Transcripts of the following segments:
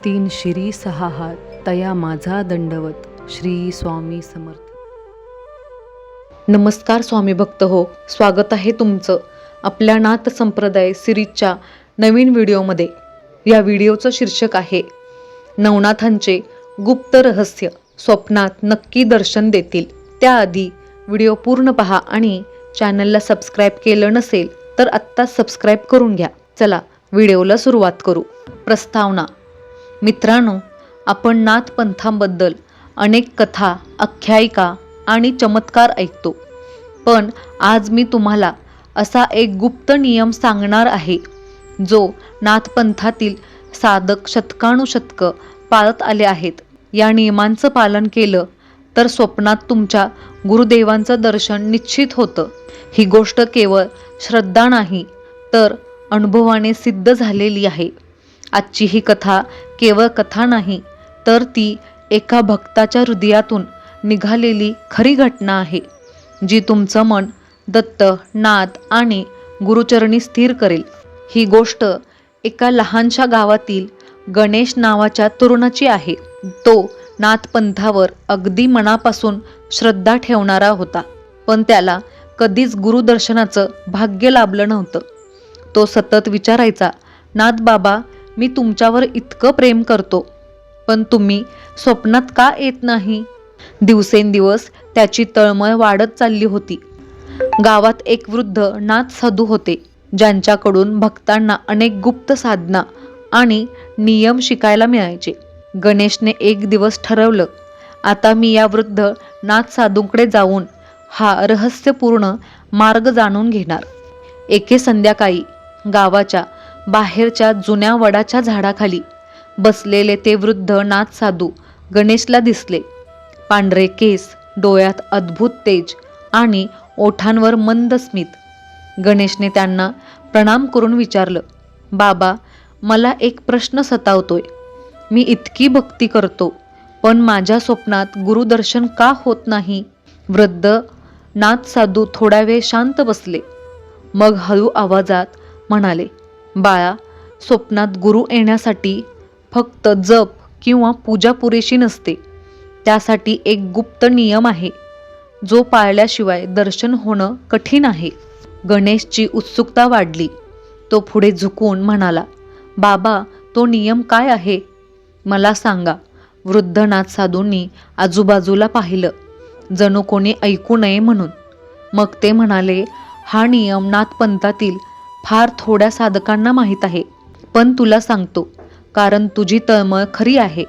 तीन शिरी सहा हात तया माझा दंडवत श्री स्वामी समर्थ. नमस्कार स्वामी भक्त हो स्वागत आहे तुमचं आपल्या नाथ संप्रदाय सिरीजच्या नवीन व्हिडिओमध्ये. या व्हिडिओचं शीर्षक आहे नवनाथांचे गुप्त रहस्य स्वप्नात नक्की दर्शन देतील. त्याआधी व्हिडिओ पूर्ण पहा आणि चॅनलला सबस्क्राईब केलं नसेल तर आत्ताच सबस्क्राईब करून घ्या. चला व्हिडिओला सुरुवात करू. प्रस्तावना मित्रांनो आपण नाथपंथांबद्दल अनेक कथा आख्यायिका आणि चमत्कार ऐकतो. पण आज मी तुम्हाला असा एक गुप्त नियम सांगणार आहे जो नाथपंथातील साधक शतकानुशतकं पाळत आले आहेत. या नियमांचं पालन केलं तर स्वप्नात तुमच्या गुरुदेवांचं दर्शन निश्चित होतं. ही गोष्ट केवळ श्रद्धा नाही तर अनुभवाने सिद्ध झालेली आहे. आजची ही कथा केवळ कथा नाही तर ती एका भक्ताच्या हृदयातून निघालेली खरी घटना आहे जी तुमचं मन दत्त नाद आणि गुरुचरणी स्थिर करेल. ही गोष्ट एका लहानशा गावातील गणेश नावाच्या तरुणाची आहे. तो नाथपंथावर अगदी मनापासून श्रद्धा ठेवणारा होता पण त्याला कधीच गुरुदर्शनाचं भाग्य लाभलं नव्हतं. तो सतत विचारायचा नाथ बाबा मी तुमच्यावर इतकं प्रेम करतो. पण तुम्ही स्वप्नात का येत नाही? दिवसेंदिवस त्याची तळमळ वाढत चालली होती. गावात एक वृद्ध नाथ साधू होते ज्यांच्याकडून भक्तांना अनेक गुप्त साधना आणि नियम शिकायला मिळायचे. गणेशने एक दिवस ठरवलं आता मी या वृद्ध नाथ साधूंकडे जाऊन हा रहस्यपूर्ण मार्ग जाणून घेणार. एके संध्याकाळी गावाच्या बाहेरच्या जुन्या वडाच्या झाडाखाली. बसलेले ते वृद्ध नाथ साधू गणेशला दिसले. पांढरे केस डोळ्यात अद्भुत तेज आणि ओठांवर मंद स्मित. गणेशने त्यांना प्रणाम करून विचारलं बाबा मला एक प्रश्न सतावतोय. मी इतकी भक्ती करतो पण माझ्या स्वप्नात गुरुदर्शन का होत नाही? वृद्ध नाथ साधू थोडा वेळ शांत बसले. मग हळू आवाजात म्हणाले बाळा स्वप्नात गुरु येण्यासाठी फक्त जप किंवा पूजा पुरेशी नसते. त्यासाठी एक गुप्त नियम आहे. जो पाळल्याशिवाय दर्शन होणं कठीण आहे. गणेशची उत्सुकता वाढली. तो पुढे झुकून म्हणाला बाबा तो नियम काय आहे? मला सांगा. वृद्धनाथ साधूंनी आजूबाजूला पाहिलं. जणू कोणी ऐकू नये म्हणून. मग ते म्हणाले हा नियम नाथपंथातील फार थोड्या साधकांना माहीत आहे. पण तुला सांगतो कारण तुझी तळमळ खरी आहे.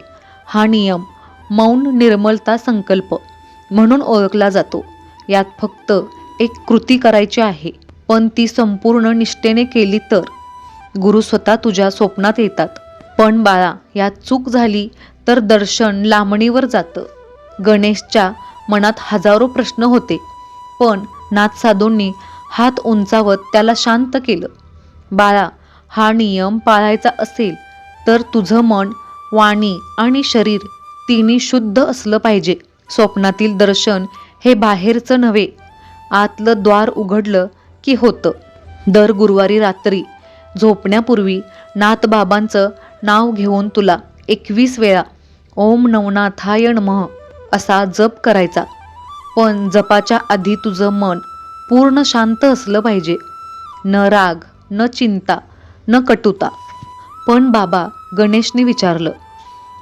हा नियम मौन निर्मलता संकल्प म्हणून ओळखला जातो. यात फक्त एक कृती करायची आहे. पण ती संपूर्ण निष्ठेने केली तर? गुरु स्वतः तुझ्या स्वप्नात येतात. पण बाळा यात चूक झाली तर दर्शन लांबणीवर जातं. गणेशच्या मनात हजारो प्रश्न होते. पण नाथ साधूंनी हात उंचावत त्याला शांत केलं. बाळा हा नियम पाळायचा असेल तर तुझं मन वाणी आणि शरीर तिन्ही शुद्ध असलं पाहिजे. स्वप्नातील दर्शन हे बाहेरचं नव्हे. आतलं द्वार उघडलं की होतं. दर गुरुवारी रात्री झोपण्यापूर्वी नाथबाबांचं नाव घेऊन तुला एकवीस वेळा ओम नवनाथाय नमः असा जप करायचा. पण जपाच्या आधी तुझं मन पूर्ण शांत असलं पाहिजे. न राग न चिंता न कटुता. पण बाबा गणेशने विचारलं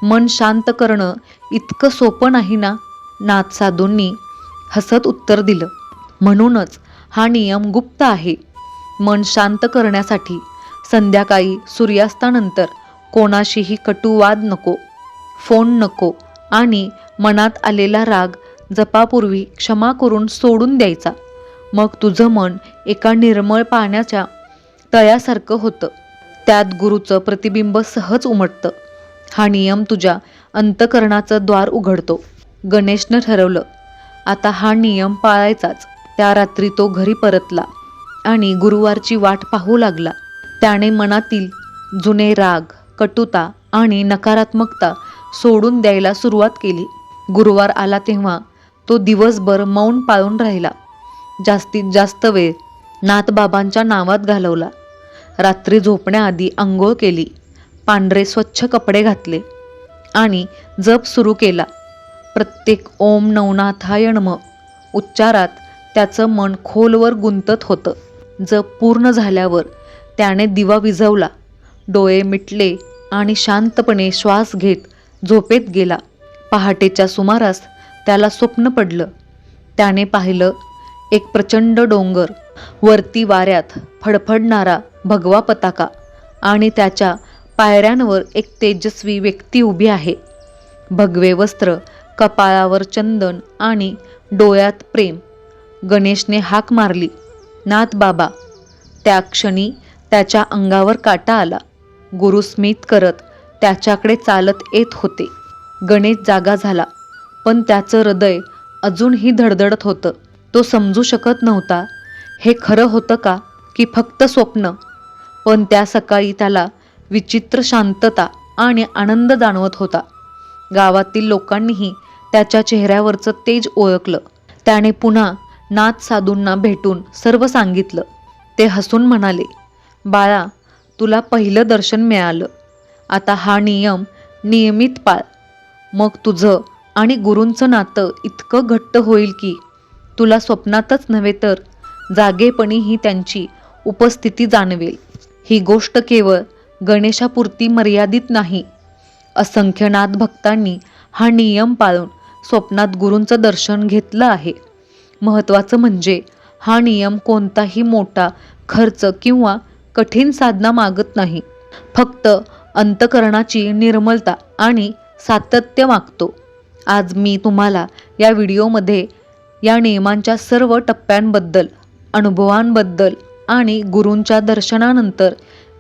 मन शांत करणं इतकं सोपं नाही ना? नाथ साधूंनी हसत उत्तर दिलं म्हणूनच हा नियम गुप्त आहे. मन शांत करण्यासाठी संध्याकाळी सूर्यास्तानंतर कोणाशीही कटुवाद नको फोन नको आणि मनात आलेला राग जपापूर्वी क्षमा करून सोडून द्यायचा. मग तुझं मन एका निर्मळ पाण्याच्या तळ्यासारखं होतं. त्यात गुरुचं प्रतिबिंब सहज उमटतं. हा नियम तुझ्या अंतकरणाचं द्वार उघडतो. गणेशनं ठरवलं आता हा नियम पाळायचाच. त्या रात्री तो घरी परतला आणि गुरुवारची वाट पाहू लागला. त्याने मनातील जुने राग कटुता आणि नकारात्मकता सोडून द्यायला सुरुवात केली. गुरुवार आला तेव्हा तो दिवसभर मौन पाळून राहिला. जास्तीत जास्त वेळ नाथबाबांच्या नावात घालवला. रात्री झोपण्याआधी आंघोळ केली. पांढरे स्वच्छ कपडे घातले आणि जप सुरू केला. प्रत्येक ओम नवनाथाय नम उच्चारात त्याचं मन खोलवर गुंतत होतं. जप पूर्ण झाल्यावर त्याने दिवा विझवला. डोळे मिटले आणि शांतपणे श्वास घेत झोपेत गेला. पहाटेच्या सुमारास त्याला स्वप्न पडलं. त्याने पाहिलं एक प्रचंड डोंगर. वरती वाऱ्यात फडफडणारा भगवा पताका आणि त्याच्या पायऱ्यांवर एक तेजस्वी व्यक्ती उभी आहे. भगवे वस्त्र कपाळावर चंदन आणि डोळ्यात प्रेम. गणेशने हाक मारली नाथ बाबा. त्या क्षणी त्याच्या अंगावर काटा आला. गुरु स्मित करत त्याच्याकडे चालत येत होते. गणेश जागा झाला पण त्याचं हृदय अजूनही धडधडत होतं. तो समजू शकत नव्हता. हे खरं होतं का की फक्त स्वप्न? पण त्या सकाळी त्याला विचित्र शांतता आणि आनंद जाणवत होता. गावातील लोकांनीही त्याच्या चेहऱ्यावरचं तेज ओळखलं. त्याने पुन्हा नाथ साधूंना भेटून सर्व सांगितलं. ते हसून म्हणाले बाळा तुला पहिलं दर्शन मिळालं. आता हा नियम नियमित पाळ. मग तुझं आणि गुरूंचं नातं इतकं घट्ट होईल की तुला स्वप्नातच नव्हे तर जागेपणीही त्यांची उपस्थिती जाणवेल. ही गोष्ट केवळ गणेशापुरती मर्यादित नाही. असंख्य नाथ भक्तांनी हा नियम पाळून स्वप्नात गुरूंचं दर्शन घेतलं आहे. महत्त्वाचं म्हणजे हा नियम कोणताही मोठा खर्च किंवा कठीण साधना मागत नाही. फक्त अंतकरणाची निर्मलता आणि सातत्य मागतो. आज मी तुम्हाला या व्हिडिओमध्ये या नियमांच्या सर्व टप्प्यांबद्दल अनुभवांबद्दल आणि गुरूंच्या दर्शनानंतर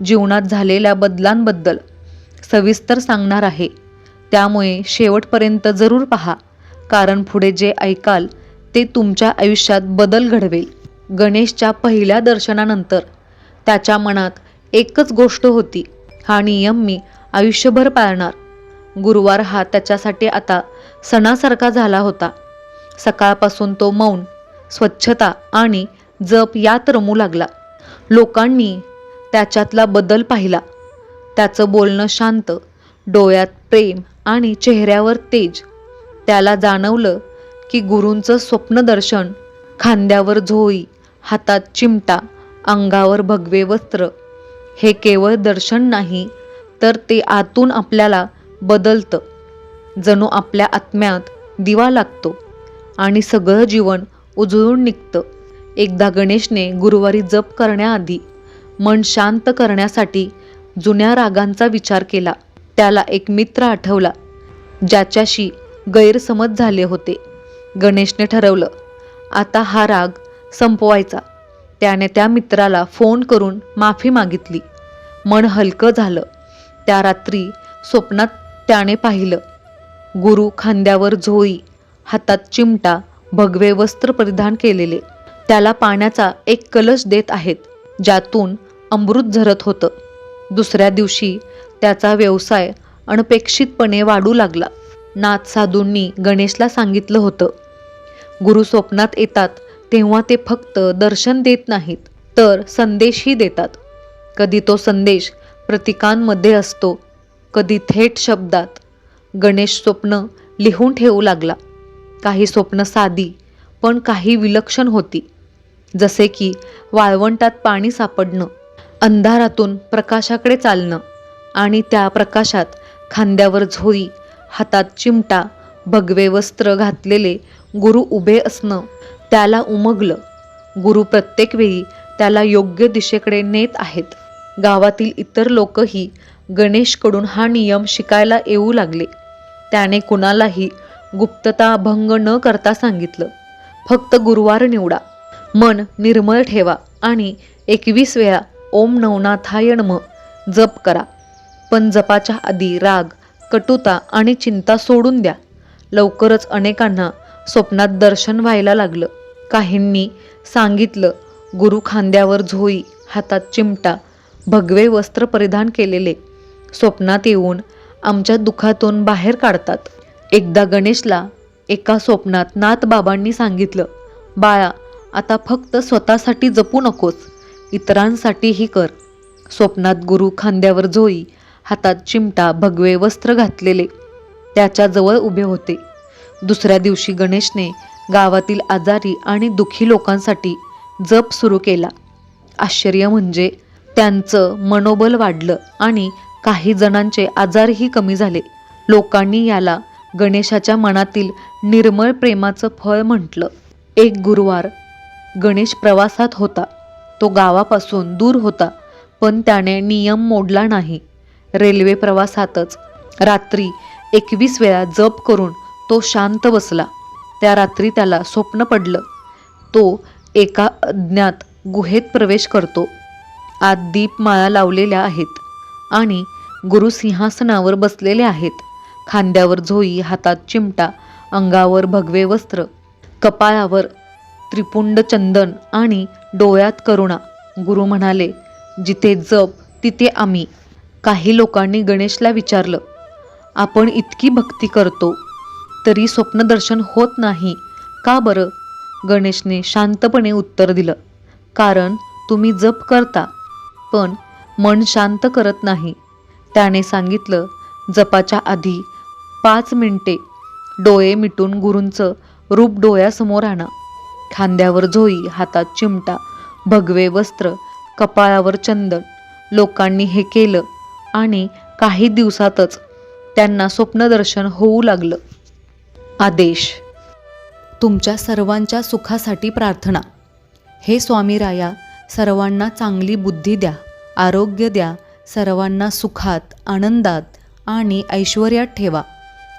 जीवनात झालेल्या बदलांबद्दल सविस्तर सांगणार आहे. त्यामुळे शेवटपर्यंत जरूर पहा कारण पुढे जे ऐकाल ते तुमच्या आयुष्यात बदल घडवेल. गणेशच्या पहिल्या दर्शनानंतर त्याच्या मनात एकच गोष्ट होती हा नियम मी आयुष्यभर पाळणार. गुरुवार हा त्याच्यासाठी आता सणासारखा झाला होता. सकाळपासून तो मौन स्वच्छता आणि जप यात रमू लागला. लोकांनी त्याच्यातला बदल पाहिला. त्याचं बोलणं शांत डोळ्यात प्रेम आणि चेहऱ्यावर तेज. त्याला जाणवलं की गुरूंचं स्वप्नदर्शन खांद्यावर झोळी हातात चिमटा अंगावर भगवे वस्त्र हे केवळ दर्शन नाही तर ते आतून आपल्याला बदलतं. जणू आपल्या आत्म्यात दिवा लागतो. आणि सगळं जीवन उजळून निघतं. एकदा गणेशने गुरुवारी जप करण्याआधी मन शांत करण्यासाठी जुन्या रागांचा विचार केला. त्याला एक मित्र आठवला ज्याच्याशी गैरसमज झाले होते. गणेशने ठरवलं आता हा राग संपवायचा. त्याने त्या मित्राला फोन करून माफी मागितली. मन हलकं झालं. त्या रात्री स्वप्नात त्याने पाहिलं गुरु खांद्यावर झोळी हातात चिमटा भगवे वस्त्र परिधान केलेले. त्याला पाण्याचा एक कलश देत आहेत ज्यातून अमृत झरत होतं. दुसऱ्या दिवशी त्याचा व्यवसाय अनपेक्षितपणे वाढू लागला. नाथ साधूंनी गणेशला सांगितलं होतं गुरु स्वप्नात येतात तेव्हा ते फक्त दर्शन देत नाहीत तर संदेशही देतात. कधी तो संदेश प्रतीकांमध्ये असतो कधी थेट शब्दात. गणेश स्वप्न लिहून ठेवू लागला. काही स्वप्न साधी पण काही विलक्षण होती. जसे की वाळवंटात पाणी सापडणं अंधारातून प्रकाशाकडे चालणं आणि त्या प्रकाशात खांद्यावर झोई हातात चिमटा भगवे वस्त्र घातलेले गुरु उभे असणं त्याला उमगलं. गुरु प्रत्येक वेळी त्याला योग्य दिशेकडे नेत आहेत. गावातील इतर लोकही गणेशकडून हा नियम शिकायला येऊ लागले. त्याने कुणालाही गुप्तता भंग न करता सांगितलं. फक्त गुरुवार निवडा. मन निर्मळ ठेवा आणि एकवीस वेळा ओम नवनाथाय नम. जप करा. पण जपाच्या आधी राग कटुता आणि चिंता सोडून द्या. लवकरच अनेकांना स्वप्नात दर्शन व्हायला लागलं. काहींनी सांगितलं गुरु खांद्यावर झोई हातात चिमटा भगवे वस्त्र परिधान केलेले. स्वप्नात येऊन आमच्या दुखातून बाहेर काढतात. एकदा गणेशला एका स्वप्नात नाथबाबांनी सांगितलं बाळा आता फक्त स्वतःसाठी जपू नकोस इतरांसाठीही कर. स्वप्नात गुरु खांद्यावर झोई हातात चिमटा भगवे वस्त्र घातलेले त्याच्याजवळ उभे होते. दुसऱ्या दिवशी गणेशने गावातील आजारी आणि दुःखी लोकांसाठी जप सुरू केला. आश्चर्य म्हणजे त्यांचं मनोबल वाढलं आणि काही जणांचे आजारही कमी झाले. लोकांनी याला गणेशाच्या मनातील निर्मळ प्रेमाचं फळ म्हटलं. एक गुरुवार गणेश प्रवासात होता. तो गावापासून दूर होता पण त्याने नियम मोडला नाही. रेल्वे प्रवासातच रात्री एकवीस वेळा जप करून तो शांत बसला. त्या रात्री त्याला स्वप्न पडलं. तो एका अज्ञात गुहेत प्रवेश करतो. आत दीपमाळा लावलेल्या आहेत आणि गुरुसिंहासनावर बसलेले आहेत. खांद्यावर झोई हातात चिमटा अंगावर भगवे वस्त्र कपाळावर त्रिपुंड चंदन आणि डोळ्यात करुणा. गुरु म्हणाले जिथे जप तिथे आम्ही. काही लोकांनी गणेशला विचारलं आपण इतकी भक्ती करतो तरी स्वप्नदर्शन होत नाही का बरं? गणेशने शांतपणे उत्तर दिलं कारण तुम्ही जप करता पण मन शांत करत नाही. त्याने सांगितलं जपाच्या आधी पाच मिनिटे. डोळे मिटून गुरूंचं रूप डोळ्यासमोर आणा. खांद्यावर झोई हातात चिमटा भगवे वस्त्र कपाळावर चंदन. लोकांनी हे केलं आणि काही दिवसातच त्यांना स्वप्नदर्शन होऊ लागलं. आदेश. तुमच्या सर्वांच्या सुखासाठी प्रार्थना. हे स्वामी राया सर्वांना चांगली बुद्धी द्या आरोग्य द्या सर्वांना सुखात आनंदात आणि ऐश्वर्यात ठेवा.